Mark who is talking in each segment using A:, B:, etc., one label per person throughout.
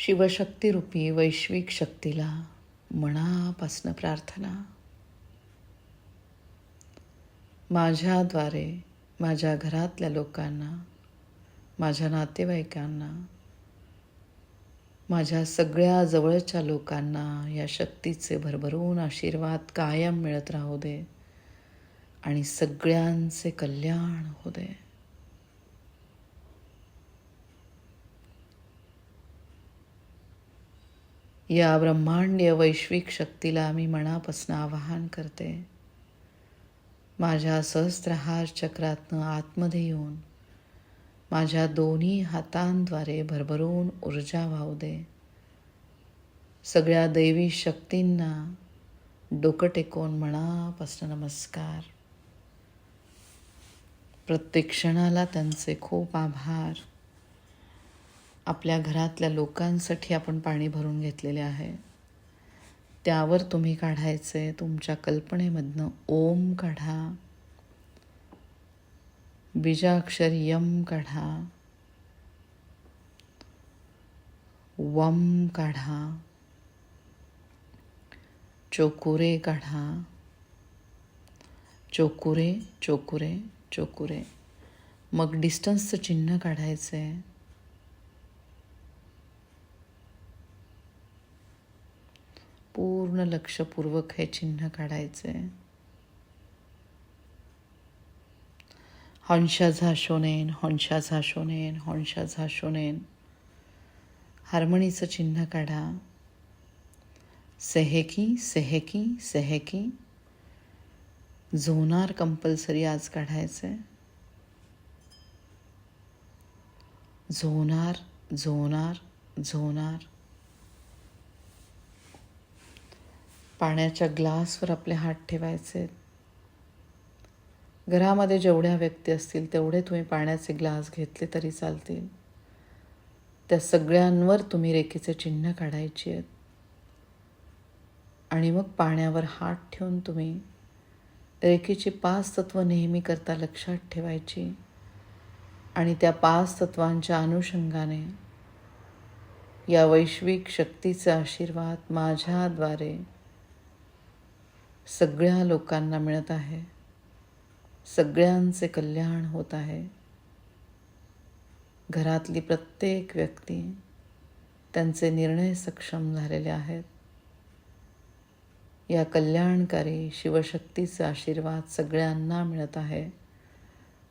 A: शिवशक्तीरूपी वैश्विक शक्तीला मनापासनं प्रार्थना. माझ्याद्वारे माझ्या घरातल्या लोकांना माझ्या नातेवाईकांना माझ्या सगळ्या जवळच्या लोकांना या शक्तीचे भरभरून आशीर्वाद कायम मिळत राहू दे आणि सगळ्यांचे कल्याण होऊ दे. या ब्रह्मांडीय वैश्विक शक्तीला मी मनापासून आवाहन करते. माझ्या सहस्त्रहार चक्रातनं आतमध्ये येऊन माझ्या दोन्ही हातांद्वारे भरभरून ऊर्जा वाहू दे. सगळ्या दैवी शक्तींना डोकं टेकून मनापासून नमस्कार. प्रत्येक क्षणाला त्यांचे खूप आभार. आपल्या घरातल्या लोकांसाठी आपण पाणी भरून घेतलेले आहे. त्यावर तुम्ही काढायचे तुमच्या कल्पनेमधनं ओम काढा. बीजाक्षर यम काढा. वम काढा. चोकुरे काढा. चोकुरे चोकुरे चोकुरे. मग डिस्टन्सचं चिन्ह काढायचं आहे पूर्ण लक्षपूर्वक हे चिन्ह काढायचे. हंशा झाशोनेन हंशा झाशोनेन हंशा झाशोनेन हार्मणीचं चिन्ह काढा. सेहेकी सेहेकी सेहेकी. झोनार कंपल्सरी आज काढायचं. झोनार झोनार झोनार. पाण्याच्या ग्लासवर आपले हात ठेवायचे. घरामध्ये जेवढ्या व्यक्ती असतील तेवढे तुम्ही पाण्याचे ग्लास घेतले तरी चालतील. त्या सगळ्यांवर तुम्ही रेखीचे चिन्ह काढायची आहेत. आणि मग पाण्यावर हात ठेवून तुम्ही रेखेची पाच तत्व नेहमी करता लक्षात ठेवायची. आणि त्या पाच तत्वांच्या अनुषंगाने या वैश्विक शक्तीचा आशीर्वाद माझ्याद्वारे सगळ्या लोकांना मिळत आहे. सगळ्यांचे कल्याण होत आहे. घरातली प्रत्येक व्यक्ती त्यांचे निर्णय सक्षम झालेले आहेत. या कल्याणकारी शिवशक्तीचा आशीर्वाद सगळ्यांना मिळत आहे.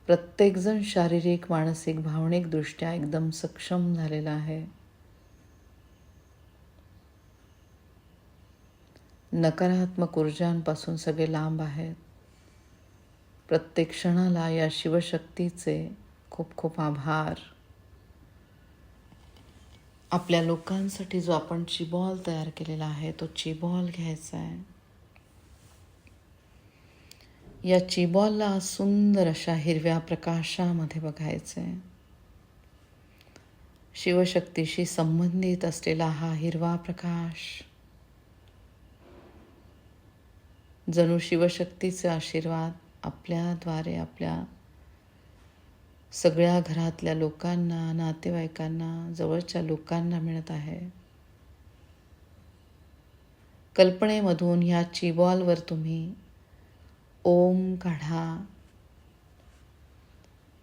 A: प्रत्येकजण शारीरिक मानसिक भावनिकदृष्ट्या एकदम सक्षम झालेला आहे. नकारात्मक ऊर्जांपासून सगळे लांब आहेत. प्रत्येक क्षणाला या शिवशक्तीचे खूप खूप आभार. आपल्या लोकांसाठी जो आपण चिबॉल तयार केलेला आहे तो चिबॉल घ्यायचा आहे. या चिबॉलला सुंदर अशा हिरव्या प्रकाशामध्ये बघायचं आहे शिवशक्तीशी संबंधित असलेला हा हिरवा प्रकाश. जणू शिवशक्तीचे आशीर्वाद आपल्याद्वारे आपल्या सगळ्या घरातल्या लोकांना नातेवाईकांना जवळच्या लोकांना मिळत आहे. कल्पनेमधून ह्या चिबॉलवर तुम्ही ओम काढा.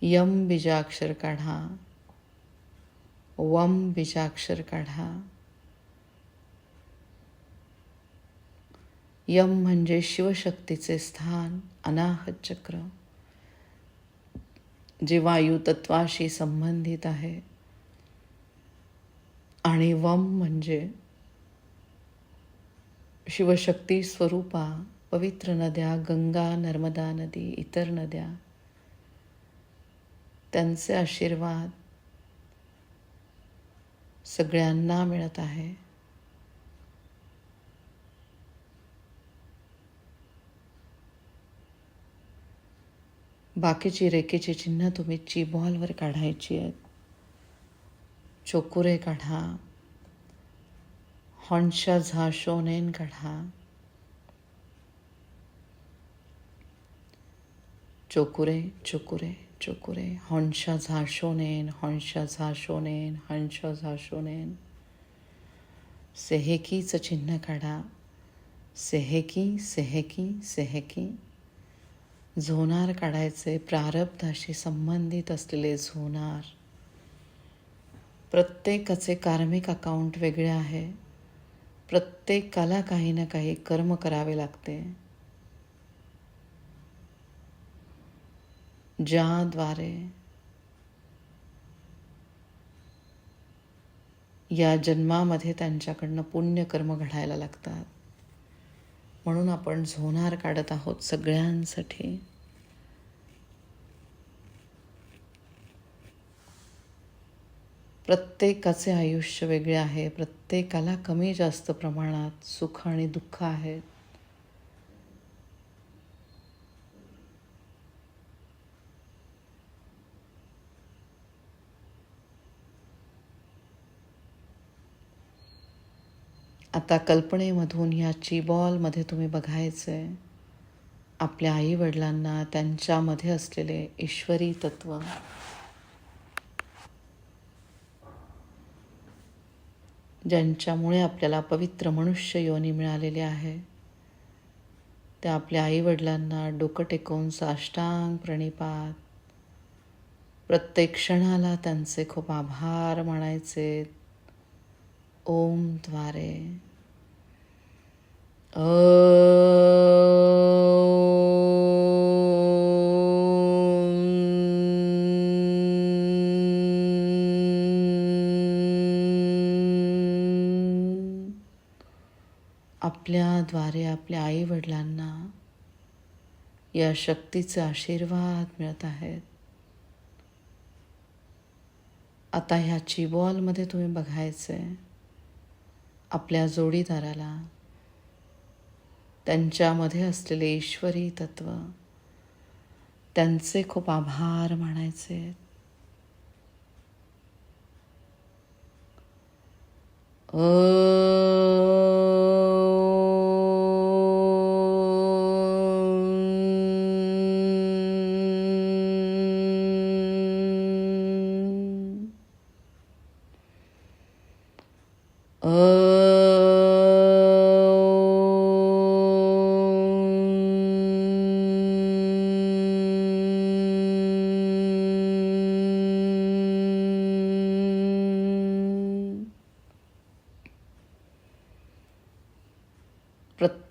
A: यम बीजाक्षर काढा. वम बीजाक्षर काढा. यम म्हणजे शिवशक्तीचे स्थान अनाहत चक्र जे वायू तत्वाशी संबंधित आहे. आणि वम म्हणजे शिवशक्ती स्वरूपा पवित्र नद्या गंगा नर्मदा नदी इतर नद्या. त्यांचे आशीर्वाद सगळ्यांना मिळत आहे. बाकीची रेखेची चिन्ह तुम्ही चिबॉलवर काढायची आहेत. चोकुरे काढा. हॉन्शा झाशोनेन काढा. चोकुरे चोकुरे चोकुरे. हॉन्शा झाशोनेन हॉन्शा झाशोनेन हंशा झाशोनेन. सेहेकीचं चिन्ह काढा. सेहेकी सेहेकी सेहेकी. झोनार काढायचे प्रारब्धाशी संबंधित असलेले झोनार. प्रत्येकाचे कार्मिक अकाउंट वेगळे आहे. प्रत्येकाला काही ना काही कर्म करावे लागते. ज्याद्वारे या जन्मामध्ये त्यांच्याकडनं पुण्यकर्म घडायला लागतात. म्हणून आपण झोनार काढत आहोत सगळ्यांसाठी. प्रत्येकाचे आयुष्य वेगळे आहे प्रत्येकाला कमी जास्त प्रमाणात सुख आणि दुःख आहेत. आता कल्पनेमधून ह्या चिबॉलमध्ये तुम्ही बघायचं आहे आपल्या आईवडिलांना त्यांच्यामध्ये असलेले ईश्वरी तत्व. ज्यांच्यामुळे आपल्याला पवित्र मनुष्य योनी मिळालेली आहे. त्या आपल्या आईवडिलांना डोकं टेकवून साष्टांग प्रणिपात. प्रत्येक क्षणाला त्यांचे खूप आभार मानायचे. ओमद्वारे आपल्याद्वारे आपल्या आई वडिलांना या शक्तीचे आशीर्वाद मिळत आहेत. आता ह्या चिबॉलमध्ये तुम्ही बघायचं आहे आपल्या जोडीदाराला. त्यांच्यामध्ये असलेले ईश्वरी तत्व. त्यांचे खूप आभार मानायचे.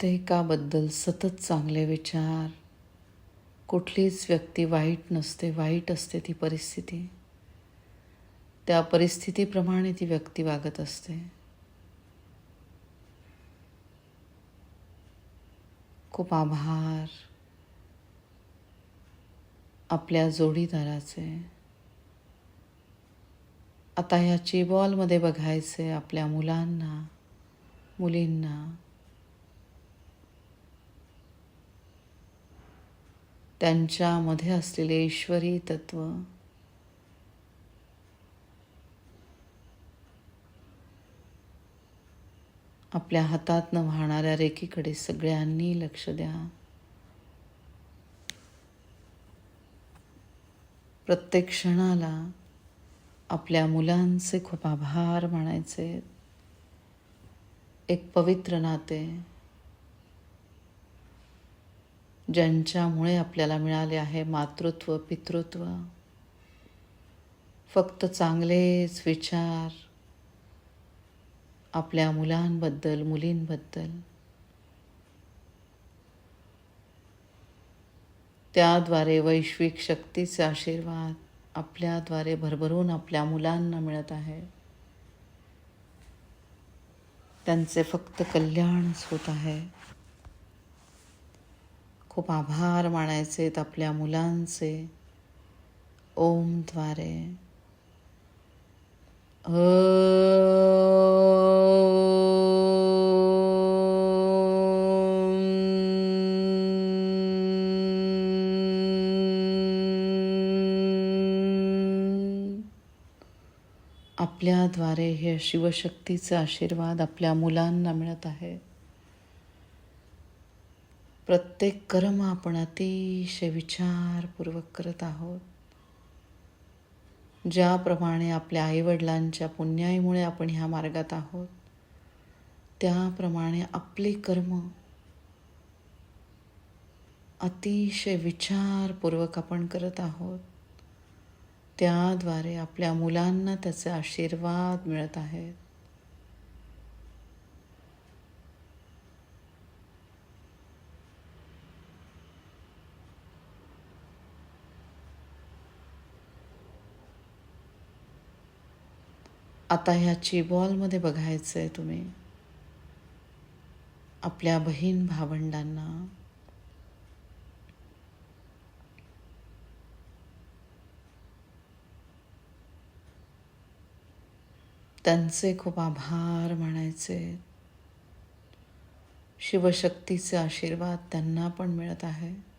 A: प्रत्येकाबद्दल सतत चांगले विचार. कुठलीच व्यक्ती वाईट नसते वाईट असते ती परिस्थिती. त्या परिस्थितीप्रमाणे ती व्यक्ती वागत असते. खूप आभार. आपल्या जोडीदाराचे. आता ह्या चिबॉलमध्ये बघायचे आपल्या मुलांना मुलींना. त्यांच्यामध्ये असलेले ईश्वरी तत्व. आपल्या हातातनं वाहणाऱ्या रेखीकडे सगळ्यांनी लक्ष द्या. प्रत्येक क्षणाला आपल्या मुलांचे खूप आभार मानायचे. एक पवित्र नाते. ज्यांच्यामुळे आपल्याला मिळाले आहे मातृत्व पितृत्व. फक्त चांगलेच विचार आपल्या मुलांबद्दल मुलींबद्दल. त्याद्वारे वैश्विक शक्तीचे आशीर्वाद आपल्याद्वारे भरभरून आपल्या मुलांना मिळत आहे. त्यांचे फक्त कल्याणच होत आहे. खूप आभार मानायचे आपल्या मुलांचे. ओमद्वारे आपल्याद्वारे हे शिवशक्तीचे आशीर्वाद आपल्या मुलांना मिळत आहे. प्रत्येक कर्म आपण अतिशय विचारपूर्वक करत आहोत. ज्याप्रमाणे आपल्या आईवडिलांच्या पुण्याईमुळे आपण ह्या मार्गात आहोत त्याप्रमाणे आपले कर्म अतिशय विचारपूर्वक आपण करत आहोत. त्याद्वारे आपल्या मुलांना त्याचे आशीर्वाद मिळत आहेत. आता ह्या चिबॉलमध्ये बघायचं आहे तुम्ही. आपल्या बहीण भावंडांना. त्यांचे खूप आभार म्हणायचे. शिवशक्तीचे आशीर्वाद त्यांना पण मिळत आहे.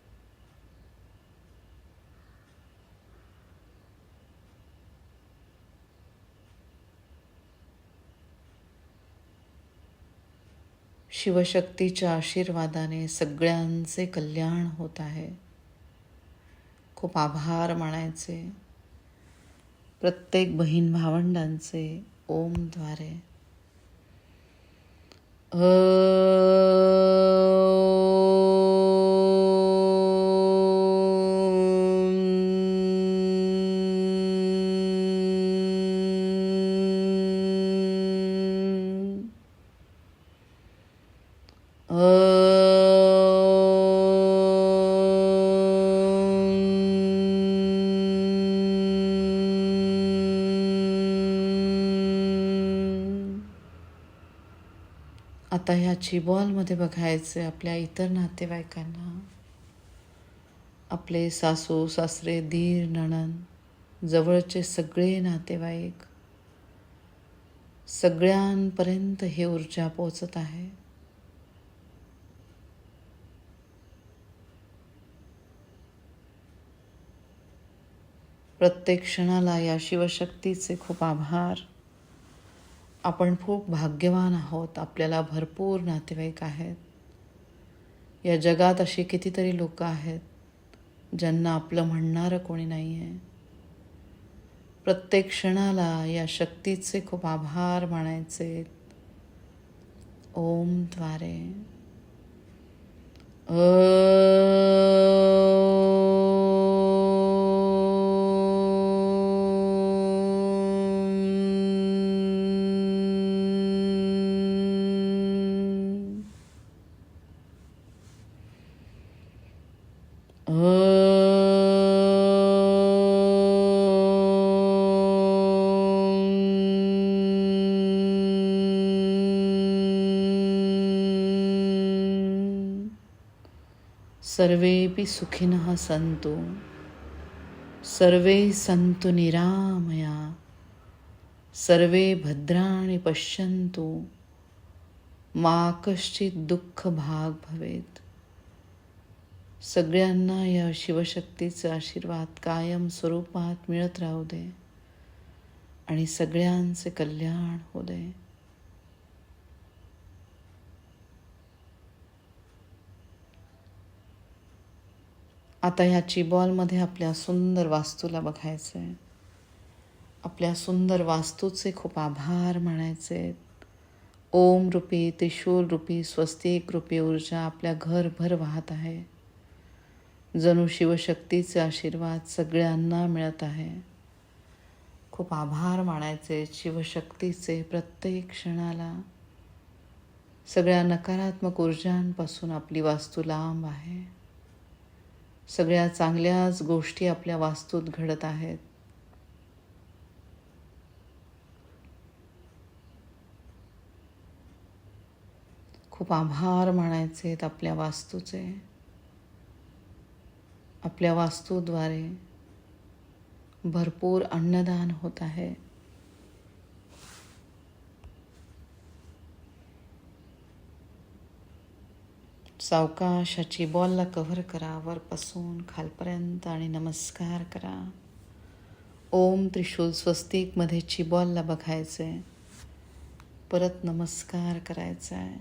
A: शिवशक्तीच्या आशीर्वादाने सगळ्यांचे कल्याण होत आहे. खूप आभार मानायचे. प्रत्येक बहीण भावंडांचे ओमद्वारे आता ह्या चिबॉलमध्ये बघायचं आपल्या इतर नातेवाईकांना. आपले सासू सासरे धीर नणन जवळचे सगळे नातेवाईक सगळ्यांपर्यंत हे ऊर्जा पोचत आहे. प्रत्येक क्षणाला या शिवशक्तीचे खूप आभार. आपण खूप भाग्यवान आहोत. आपल्याला भरपूर नातेवाईक आहेत. या जगात अशी कितीतरी लोक आहेत ज्यांना आपलं म्हणणारं कोणी नाही आहे प्रत्येक क्षणाला या शक्तीचे खूप आभार मानायचे. ओमद्वारे सर्वेपि सुखिनः सन्तु। सर्वे सन्तु निरामया। सर्वे भद्राणि पश्यन्तु। मा कश्चित दुःख भाग भवेत। सगळ्यांना या शिवशक्तीचा आशीर्वाद कायम स्वरूपात मिळत राहू दे आणि सगळ्यांचे कल्याण होऊ दे. आता ह्या चिबॉलमध्ये आपल्या सुंदर वास्तूला बघायचं आहे आपल्या सुंदर वास्तूचे खूप आभार मानायचे. ओम रूपी त्रिशूल रूपी स्वस्तिक रूपी ऊर्जा आपल्या घरभर वाहत आहे. जणू शिवशक्तीचे आशीर्वाद सगळ्यांना मिळत आहे. खूप आभार मानायचे शिवशक्तीचे प्रत्येक क्षणाला. सगळ्या नकारात्मक ऊर्जांपासून आपली वास्तू लांब आहे. सगळ्या चांगल्याच गोष्टी आपल्या वास्तूत घडत आहेत. खूप आभार मानायचे आहेत आपल्या वास्तूचे. आपल्या वास्तूद्वारे भरपूर अन्नदान होत आहे. सावकाशाची बॉलला कव्हर करा. वरपासून खालपर्यंत आणि नमस्कार करा. ओम त्रिशूल स्वस्तिकमध्ये चिबॉलला बघायचं आहे परत नमस्कार करायचा आहे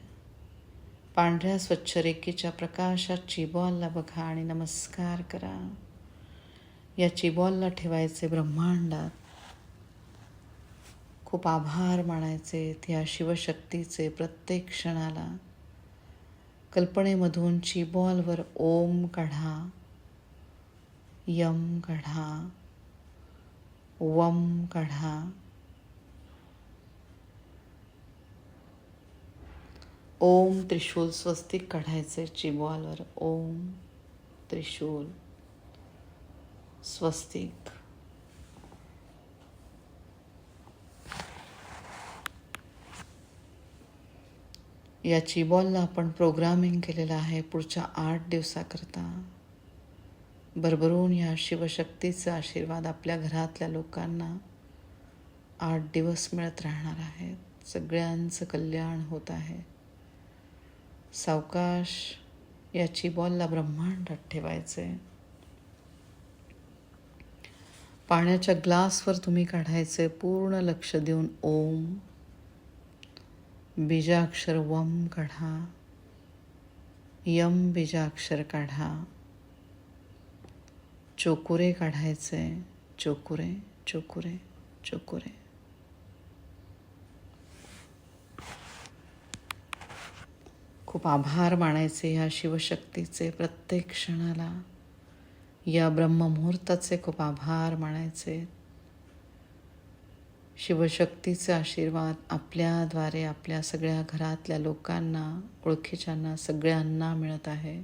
A: पांढऱ्या स्वच्छ रेखेच्या प्रकाशात चिबॉलला बघा आणि नमस्कार करा. या चिबॉलला ठेवायचे ब्रह्मांडात. खूप आभार मानायचे या शिवशक्तीचे प्रत्येक क्षणाला. कल्पनेमधून चिबॉलवर ओम काढा यम काढा वम काढा. ओम त्रिशूल स्वस्तिक काढायचे चिबॉलवर ओम त्रिशूल स्वस्तिक. या चिबॉलला आपण प्रोग्रामिंग केलेलं आहे पुढच्या आठ दिवसाकरता. भरभरून या शिवशक्तीचा आशीर्वाद आपल्या घरातल्या लोकांना आठ दिवस मिळत राहणार आहेत सगळ्यांचं कल्याण होत आहे. सावकाश याची बॉलला ब्रह्मांडात ठेवायचे पाण्याच्या ग्लासवर तुम्ही काढायचे पूर्ण लक्ष देऊन ओम बीजाक्षर वम काढा. यम बीजाक्षर काढा. चोकुरे काढायचे. चोकुरे चोकुरे चोकुरे. खूप आभार मानायचे ह्या शिवशक्तीचे प्रत्येक क्षणाला. या ब्रह्ममुहूर्ताचे खूप आभार मानायचे. शिवशक्तीचे आशीर्वाद आपल्याद्वारे आपल्या सगळ्या घरातल्या लोकांना ओळखीच्यांना सगळ्यांना मिळत आहे.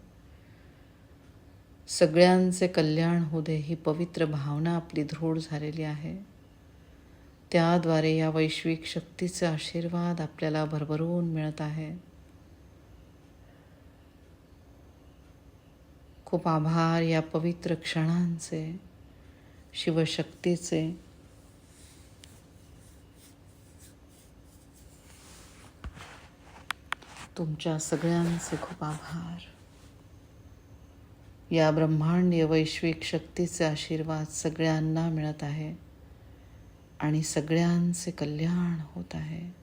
A: सगळ्यांचे कल्याण होऊ दे ही पवित्र भावना आपली दृढ झालेली आहे. त्याद्वारे या वैश्विक शक्तीचे आशीर्वाद आपल्याला भरभरून मिळत आहे. खूप आभार या पवित्र क्षणांचे शिवशक्तीचे. तुमच्या सगळ्यांचे खूप आभार. या ब्रह्मांडीय वैश्विक शक्तीचे आशीर्वाद सगळ्यांना मिळत आहे आणि सगळ्यांचे कल्याण होत आहे.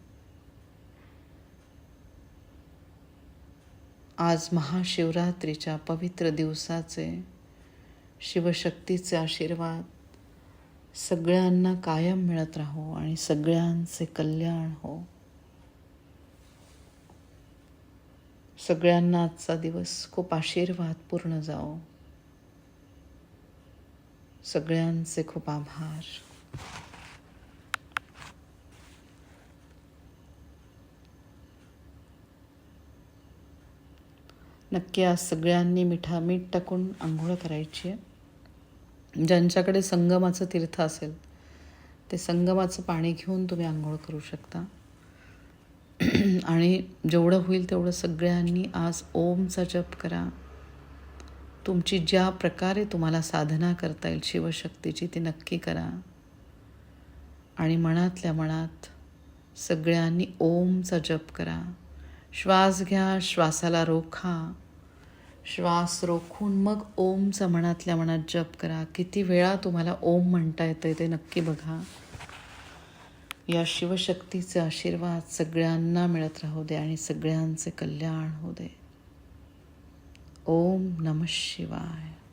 A: आज महाशिवरात्रीच्या पवित्र दिवसाचे शिवशक्तीचे आशीर्वाद सगळ्यांना कायम मिळत राहो आणि सगळ्यांचे कल्याण हो. सगळ्यांना आजचा दिवस खूप आशीर्वाद पूर्ण जाओ सगळ्यांचे खूप आभार. नक्की आज सगळ्यांनी मिठा मीठ टाकून आंघोळ करायची आहे. ज्यांच्याकडे संगमाचं तीर्थ असेल ते संगमाचं पाणी घेऊन तुम्ही आंघोळ करू शकता. आणि जेवढं होईल तेवढं सगळ्यांनी आज ओमचा जप करा. तुमची ज्या प्रकारे तुम्हाला साधना करता येईल शिवशक्तीची ती नक्की करा. आणि मनातल्या मनात सगळ्यांनी ओमचा जप करा. श्वास घ्या श्वासाला रोखा. श्वास रोखून मग ओमचा मनातल्या मनात जप करा. किती वेळा तुम्हाला ओम म्हणता येतं ते नक्की बघा. या शिवशक्तीचे आशीर्वाद सगळ्यांना मिळत राहू दे आणि सगळ्यांचे कल्याण होऊ दे. ओम नम शिवाय.